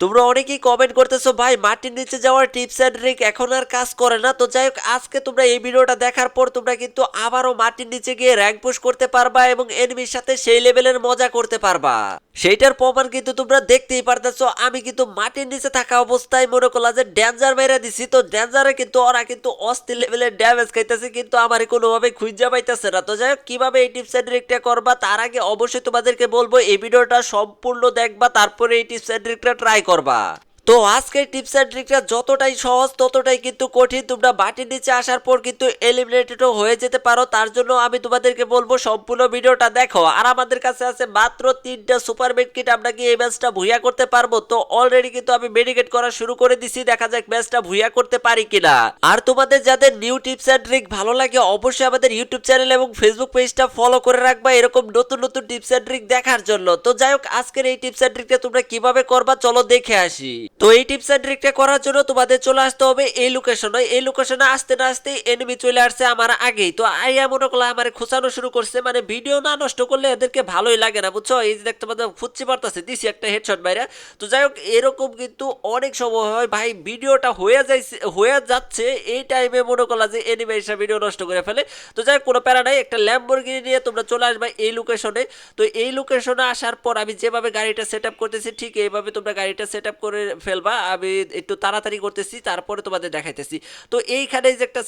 তোমরা অনেকেই কমেন্ট করতেছো, ভাই, মাটির নিচে যাওয়ার টিপস অ্যান্ড ট্রিক এখন আর কাজ করে না। তো যাই হোক, আজকে তোমরা এই ভিডিওটা দেখার পর তোমরা কিন্তু আবারও মাটির নিচে গিয়ে র্যাঙ্ক পুশ করতে পারবা এবং এনিমির সাথে সেই লেভেলের মজা করতে পারবা। সেইটার প্রমাণ কিন্তু তোমরা দেখতেই পারতেছ। আমি কিন্তু মাটির নিচে থাকা অবস্থায় মনে করলাম যে ড্যাঞ্জার মেরে দিছি। তো ড্যাঞ্জারে কিন্তু ওরা কিন্তু অস্থির লেভেলের ড্যামেজ খাইতেছে, কিন্তু আমার কোনোভাবে খুঁজে পাইতেছে না। তো যাই হোক, কীভাবে এই টিপস অ্যান্ড ট্রিকটা করবা তার আগে অবশ্যই তোমাদেরকে বলব, এই ভিডিওটা সম্পূর্ণ দেখবা, তারপরে এই টিপস অ্যান্ড ট্রিকটা ট্রাই করবা। তো আজকের টিপস অ্যান্ড ট্রিকটা যতটাই সহজ, ততটাই কিন্তু কঠিন। তোমরা বাটির নিচে আসার পর কিন্তু এলিমিনেটেডও হয়ে যেতে পারো। তার জন্য আমি তোমাদেরকে বলব, সম্পূর্ণ ভিডিওটা দেখো। আর আমাদের কাছে আছে মাত্র তিনটা সুপার মেড কিট আমরা কি এই ম্যাচটা ভুইয়া করতে পারব? তো অলরেডি কিন্তু আমি মেডিকেট করা শুরু করে দিছি। দেখা যাক ম্যাচটা ভুইয়া করতে পারি কিনা। আর তোমাদের যাদের নিউ টিপস অ্যান্ড ট্রিক ভালো লাগে, অবশ্যই আমাদের ইউটিউব চ্যানেল এবং ফেসবুক পেজটা ফলো করে রাখবা এরকম নতুন নতুন টিপস অ্যান্ড ট্রিক দেখার জন্য। তো যাই হোক, আজকের এই টিপস অ্যান্ড ট্রিকটা তোমরা কীভাবে করবা? চলো দেখে আসি। তো এই টিপস অ্যান্ড ট্রিকটা করার জন্য তোমাদের চলে আসতে হবে এই লোকেশনে এই লোকেশনে আসতে না আসতে এনিমি চলে আসছে আমার আগেই। তো আইয়া মনে করলে আমার খোঁচানো শুরু করছে মানে ভিডিও না নষ্ট করলে এদেরকে ভালোই লাগে না, বুঝছ? এই যে দেখতে পাচ্ছ ফুচ্ছি পারতেছে দিছি একটা হেডশট বাইরে তো যাই হোক, এরকম কিন্তু অনেক সময় হয়, ভাই ভিডিওটা হয়ে যাইছে, হয়ে যাচ্ছে, এই টাইমে মনে করলা যে এনিমে এসে ভিডিও নষ্ট করে ফেলে। তো যাই হোক, কোনো প্যারা নাই, একটা ল্যাম্বরগিনি নিয়ে তোমরা চলে আসবে এই লোকেশনে তো এই লোকেশনে আসার পর আমি যেভাবে গাড়িটা সেট আপ করতেছি, ঠিক এইভাবে তোমরা গাড়িটা সেট আপ করে ফেলবা, আমি একটু তাড়াতাড়ি করতেছি, তারপরে তোমাদের দেখাইতেছি। তো এইখানে যে একটা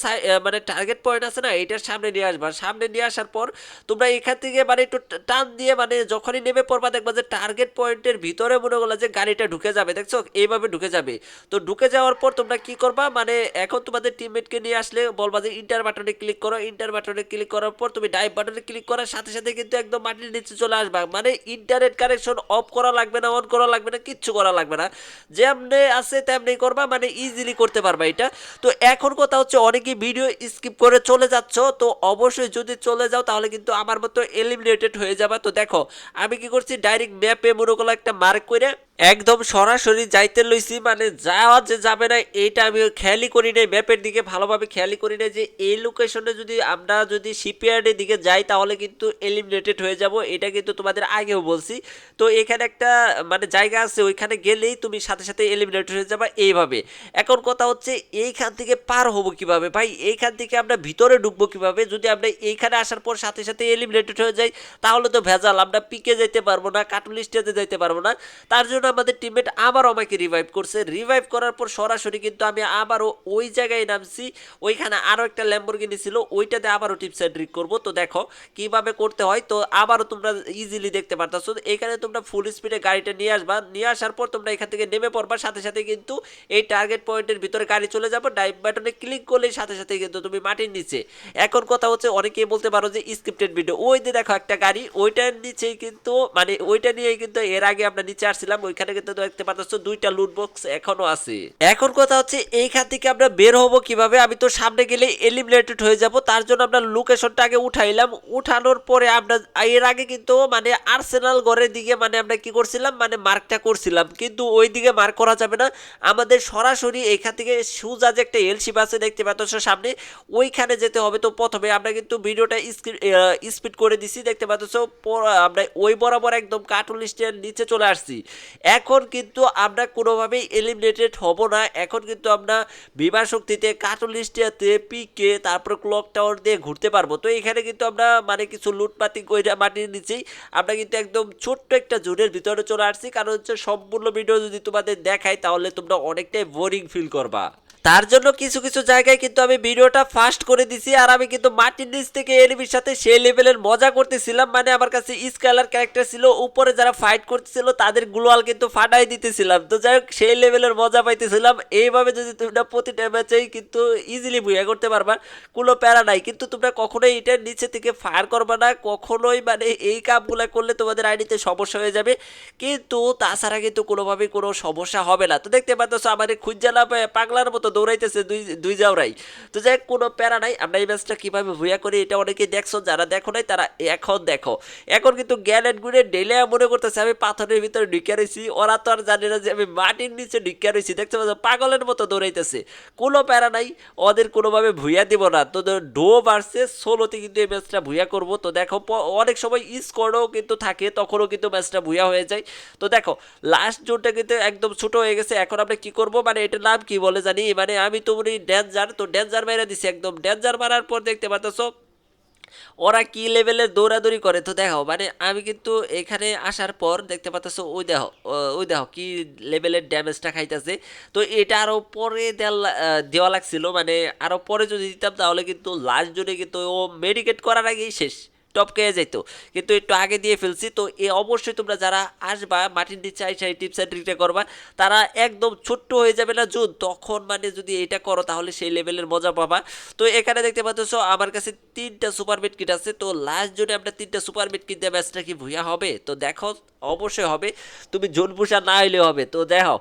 মানে টার্গেট পয়েন্ট আছে না এটার সামনে নিয়ে আসবা। সামনে নিয়ে আসার পর তোমরা এখান থেকে মানে একটু টান দিয়ে মানে যখনই নেমে পড়বা, দেখবা যে টার্গেট পয়েন্টের ভিতরে মনে করল যে গাড়িটা ঢুকে যাবে, দেখছ? এইভাবে ঢুকে যাবে। তো ঢুকে যাওয়ার পর তোমরা কি করবা? মানে এখন তোমাদের টিমমেটকে নিয়ে আসলে বলবা যে ইন্টার বাটনে ক্লিক করো। ইন্টার বাটনে ক্লিক করার পর তুমি ডাইভ বাটনে ক্লিক করার সাথে সাথে কিন্তু একদম মাটির নিচে চলে আসবা। মানে ইন্টারনেট কানেকশন অফ করা লাগবে না অন করা লাগবে না, কিচ্ছু করা লাগবে না। যেমনি আছে তেমনি করবা মানে ইজিলি করতে পারবা এটা। তো এখন কথা হচ্ছে, অনেকেই ভিডিও স্কিপ করে চলে যাচ্ছ, তো অবশ্যই যদি চলে যাও, তাহলে কিন্তু আমার মতো এলিমিনেটেড হয়ে যাবা। তো দেখো, আমি কি করছি ডাইরেক্ট ম্যাপে মনে করল একটা মার্ক করে একদম সরাসরি যাইতে লইছি মানে যাওয়া যে যাবে না, এইটা আমি খেয়ালই করি নাই, ম্যাপের দিকে ভালোভাবে খেয়ালই করি না যে এই লোকেশনে যদি আমরা যদি শিপইয়ার্ডের দিকে যাই, তাহলে কিন্তু এলিমিনেটেড হয়ে যাব, এটা কিন্তু তোমাদের আগেও বলছি। তো এখানে একটা মানে জায়গা আছে, ওইখানে গেলেই তুমি সাথে সাথে এলিমিনেটেড হয়ে যাবা এইভাবে। এখন কথা হচ্ছে, এইখান থেকে পার হব কীভাবে? ভাই, এইখান থেকে আমরা ভিতরে ঢুকবো কীভাবে? যদি আমরা এইখানে আসার পর সাথে সাথে এলিমিনেটেড হয়ে যাই, তাহলে তো ভেজাল, আমরা পিকে যেতে পারব না কার্টুন স্টেজে যেতে পারব না। তার জন্য আমাদের টিমমেট আবার আমাকে রিভাইভ করছে। রিভাইভ করার পর সরাসরি কিন্তু আমি আবারও ওই জায়গায় নামছি। ওইখানে আরও একটা ল্যাম্বরগিনি ছিল, ওইটাতে আবারও টিপস অ্যান্ড করব। তো দেখো, কীভাবে করতে হয়? তো আবারও তোমরা ইজিলি দেখতে পারতাছো। এখানে তোমরা ফুল স্পিডে গাড়িটা নিয়ে আসবা। নিয়ে আসার পর তোমরা এখান থেকে নেমে পড়বা। সাথে সাথে কিন্তু এই টার্গেট পয়েন্টের ভিতরে গাড়ি চলে যাব। ডাইভ বাটনে ক্লিক করলেই সাথে সাথে কিন্তু তুমি মাটির নিচে। এখন কথা হচ্ছে, অনেকেই বলতে পারো যে স্ক্রিপ্টেড ভিডিও ওই যে দেখো একটা গাড়ি, ওইটার নিচেই কিন্তু মানে ওইটা নিয়েই কিন্তু এর আগে আমরা নিচে আসছিলাম। ওইখানে কিন্তু দেখতে পাচ্ছ দুইটা লুট বক্স এখনও আছে। এখন কথা হচ্ছে, এইখান থেকে আমরা বের হব কীভাবে? আমি তো সামনে গেলে এলিমিনেটেড হয়ে যাব, তার জন্য আমরা লোকেশনটা আগে উঠাইলাম। উঠানোর পরে আমরা, এর আগে কিন্তু মানে আর্সেনাল ঘরের দিকে মানে আমরা কি করছিলাম? মানে মার্কটা করছিলাম। কিন্তু ওই দিকে মার্ক করা যাবে না। আমাদের সরাসরি এখান থেকে সুজা যে একটা এলশিপ আছে দেখতে পাচ্ছ সামনে, ওইখানে যেতে হবে। তো প্রথমে আমরা কিন্তু ভিডিওটা স্পিড করে দিছি। দেখতে পাচ্ছ আমরা ওই বরাবর একদম কার্টুন লিস্টের নিচে চলে আসছি। এখন কিন্তু আমরা কোনোভাবেই এলিমিনেটেড হব না। এখন কিন্তু আমরা বিমা শক্তিতে কাটলিস্টিয়াতে লিস্টিয়াতে পিকে তারপর ক্লক টাওয়ার দিয়ে ঘুরতে পারব। তো এখানে কিন্তু আমরা মানে কিছু লুটপাতি কইরা মাটির নিচেই আমরা কিন্তু একদম ছোট্ট একটা জোনের ভিতরে চলে আসছি। কারণ হচ্ছে সম্পূর্ণ ভিডিও যদি তোমাদের দেখাই, তাহলে তোমরা অনেকটাই বোরিং ফিল করবা। তার জন্য কিছু কিছু জায়গায় কিন্তু আমি ভিডিওটা ফাস্ট করে দিছি, আর আমি কিন্তু মাটির নিচ থেকে এনিমির সাথে সেই লেভেলের মজা করতেছিলাম। মানে আমার কাছে স্কেলার ক্যারেক্টার ছিল, উপরে যারা ফাইট করতেছিল তাদের গ্লোয়াল কিন্তু ফাটাই দিতেছিলাম। তো যাই হোক, সেই লেভেলের মজা পাইতেছিলাম। এইভাবে যদি তোমরা প্রতিটা ম্যাচেই কিন্তু ইজিলি বুয়া করতে পারবা, কোনো প্যারা নাই। কিন্তু তোমরা কখনোই এটা নিচে থেকে ফায়ার করবা না, কখনোই মানে এই কাপগুলো করলে তোমাদের আইডিতে সমস্যা হয়ে যাবে। কিন্তু তাছাড়া কিন্তু কোনোভাবেই কোনো সমস্যা হবে না। তো দেখতে পাচ্ছ, আমার খুঁজা না পাগলার মতো দৌড়াইতেছে দুই দুই যাওরাই তো যাই কোনো প্যারা নাই। আমরা এই ম্যাচটা কীভাবে ভুয়া করি, এটা অনেকেই দেখছ। যারা দেখো নাই, তারা এখন দেখো। এখন কিন্তু অ্যান্ড গুণে ডেলে মনে করতেছে, আমি পাথরের ভিতরে ঢুকে রয়েছি ওরা তো আর জানে না যে আমি মাটির নিচে ঢুকে রয়েছি দেখতে পাচ্ছ, পাগলের মতো দৌড়াইতেছে। কোনো প্যারা নাই, ওদের কোনোভাবে ভুইয়া দিব না। তো ডো বাড়ছে ষোলোতে কিন্তু এই ম্যাচটা ভুইয়া করব। তো দেখো অনেক সময় স্কোরও কিন্তু থাকে, তখনও কিন্তু ম্যাচটা ভুইয়া হয়ে যায়। তো দেখো লাস্ট জোনটা কিন্তু একদম ছোট হয়ে গেছে। এখন আমরা কি করব? মানে এটার নাম কি বলে জানি? মানে আমি তো উনি ড্যান্সার তো ড্যান্সার মেরে দিছি একদম। ড্যান্সার মারার পর দেখতে পাচ্ছ ওরা কি লেভেলের দৌড়াদৌড়ি করে? তো দেখো মানে আমি কিন্তু এখানে আসার পর দেখতে পাচ্ছ ওই দেখো ওই দেখো কি লেভেলের ড্যামেজটা খাইতেছে। তো এটা আরও পরে দেওয়া লাগছিল মানে আরও পরে যদি দিতাম তাহলে কিন্তু লাস্ট জুড়ে কিন্তু ও মেডিকেট করার আগেই শেষ। টপকে যেত কিন্তু একটু আগে দিয়ে ফেলছি, তো এ অবশ্যই তোমরা যারা আসবা, মাটির নিচে আইসা এই টিপস অ্যান্ড ট্রিকটা করবা, তারা একদম ছোট্ট হয়ে যাবে না জুন, তখন মানে যদি এটা করো তাহলে সেই লেভেলের মজা পাবা। তো এখানে দেখতে পাচ্ছ, আমার কাছে তিনটা সুপার মিট কিট আছে, তো লাস্ট জোনে আমরা তিনটা সুপার মিট কিট দিয়ে কি ভুয়া হবে? তো দেখো, অবশ্যই হবে। তুমি জোন পুষা না হইলেও হবে। তো দেখো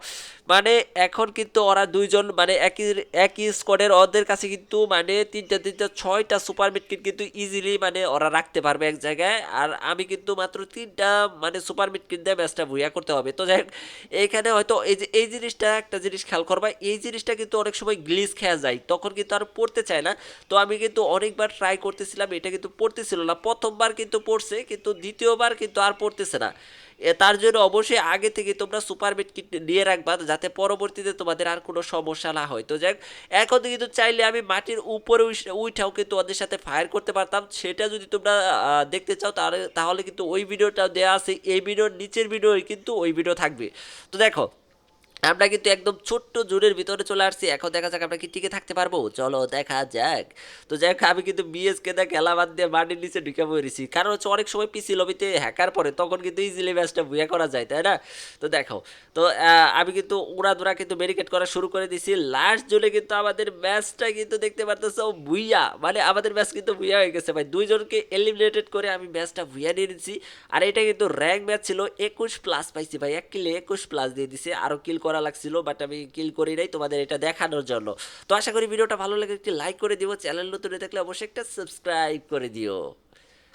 মানে এখন কিন্তু ওরা দুইজন মানে একই একই স্কোয়াডের ওদের কাছে কিন্তু মানে তিনটা তিনটা, ছয়টা সুপার মিট কিট কিন্তু ইজিলি মানে ওরা রাখতে পারবে এক জায়গায়। আর আমি কিন্তু মাত্র তিনটা মানে সুপার মিট কিট দিয়ে ম্যাচটা ভুইয়া করতে হবে। তো যাই হোক, এইখানে হয়তো এই যে, এই জিনিসটা একটা জিনিস খেয়াল করবা, এই জিনিসটা কিন্তু অনেক সময় গ্লিজ খেয়া যায়, তখন কিন্তু আর পড়তে চায় না। তো আমি কিন্তু অনেকবার ট্রাই করতেছিলাম, এটা কিন্তু পড়তেছিল না। প্রথমবার কিন্তু পড়ছে, কিন্তু দ্বিতীয়বার কিন্তু আর পড়তেছে না। তার জন্য অবশ্যই আগে থেকে তোমরা সুপার বেড কিট নিয়ে রাখবা, যাতে পরবর্তীতে তোমাদের আর কোনো সমস্যা না হয়। তো যাই এখন কিন্তু চাইলে আমি মাটির উপরে উইঠাও কিন্তু ওদের সাথে ফায়ার করতে পারতাম। সেটা যদি তোমরা দেখতে চাও, তাহলে তাহলে কিন্তু ওই ভিডিওটা দেওয়া আছে, এই ভিডিওর নিচের ভিডিও কিন্তু ওই ভিডিও থাকবে। তো দেখো আমরা কিন্তু একদম ছোট্ট জোরের ভিতরে চলে আসছি। এখন দেখা যাক আমরা কি টিকে থাকতে পারব। চলো দেখা যাক। তো যাই হোক, আমি কিন্তু বিএসকে দা খেলা বাদ দিয়ে মাটির নিচে ঢুকে পড়েছি। কারণ হচ্ছে অনেক সময় পিসি লবিতে হ্যাকার পরে তখন কিন্তু ইজিলি ম্যাচটা ভুয়া করা যায়, তাই না? তো দেখো, তো আমি কিন্তু উড়া দুরা কিন্তু ব্যারিকেড করা শুরু করে দিছি লাস্ট জোনে কিন্তু আমাদের ম্যাচটা কিন্তু দেখতে পারতেছো ভুইয়া মানে আমাদের ম্যাচ কিন্তু ভুইয়া হয়ে গেছে ভাই। দুইজনকে এলিমিনেটেড করে আমি ম্যাচটা ভুইয়া নিয়ে নিচ্ছি আর এটা কিন্তু র্যাঙ্ক ম্যাচ ছিল একুশ প্লাস পাইছি ভাই। এক কিলে একুশ প্লাস দিয়ে দিছে আরও কিল করা লাগছিল বাট আমি কিল করি নাই তোমাদের এটা দেখানোর জন্য। তো আশা করি ভিডিওটা ভালো লাগে একটি লাইক করে দিও চ্যানেল নতুন দেখলে অবশ্যই একটা সাবস্ক্রাইব করে দিও।